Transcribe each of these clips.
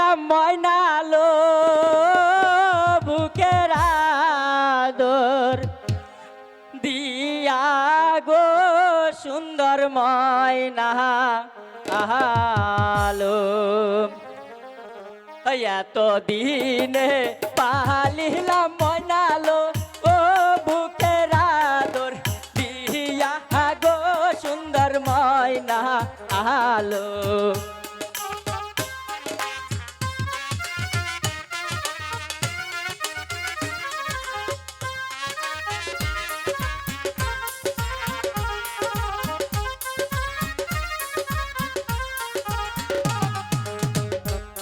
পাহাড়িলাম ময়নালো বুকের আদর দিয়া গো সুন্দর ময়না আহালো এত দিনে পালিলাম ময়নালো ও বুকের আদর দিয়া গো সুন্দর ময়না আলো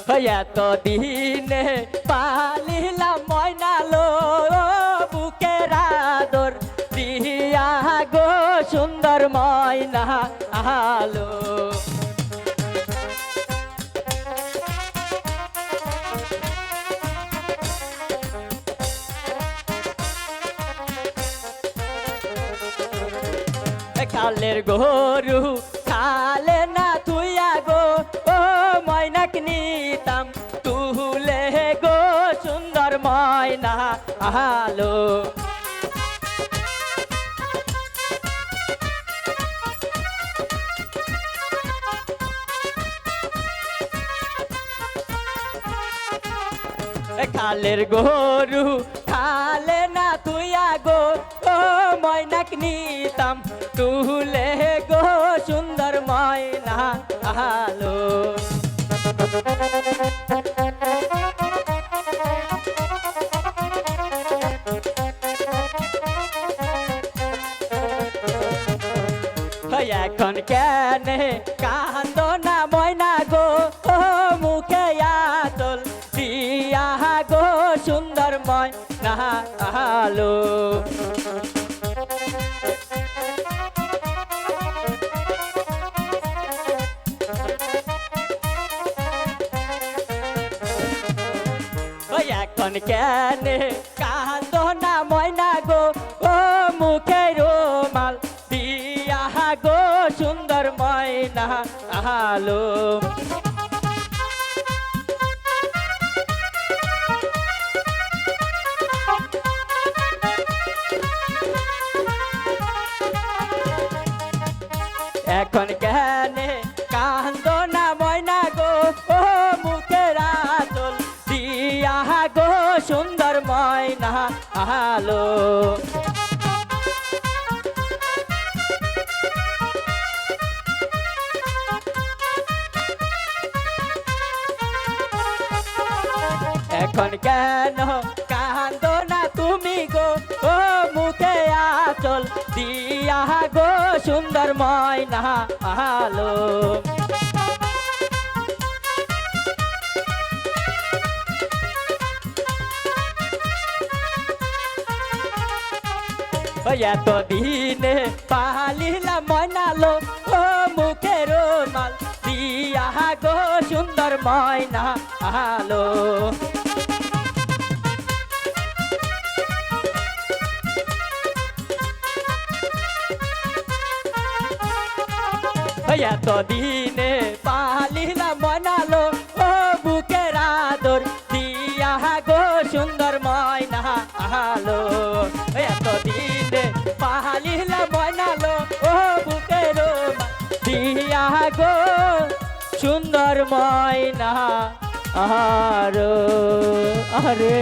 এত দিনে পালিলাম ময়নালো বুকের আদর দিয়া গো সুন্দর ময়না আলো। কালের গরু কালে নিতাম। তুলে গো সুন্দর ময়না আলো। খালের গরু খালে না তুইয়া গো ও ময়নাক নিতাম। তুলে গো সুন্দর ময়না আলো। এখন কেন? কান্দ না ময়না গো, ও মুখে আতল দিয়া গো, সুন্দর ময় না আলো এখন কেন? আলো এখন কেন কান্দ না ময়না গো? ও মুখের আতল দিয়া গো সুন্দর ময়না আলো। এখন কেন কান্দ না তুমি গো? ও মুখে আচল দিয়া গো সুন্দর ময়না আলো। এত দিনে পালিলাম ময়নালো ও মুখের মাল দিয়া গো সুন্দর ময়না আলো। এত দিনে পালিলাম ময়নালো ও বুকের আদর দিয়া গো সুন্দর ময়না আলো। এত দিনে পালিলাম ময়নালো ও বুকের দিয়া গো সুন্দর ময়না আরও আরে।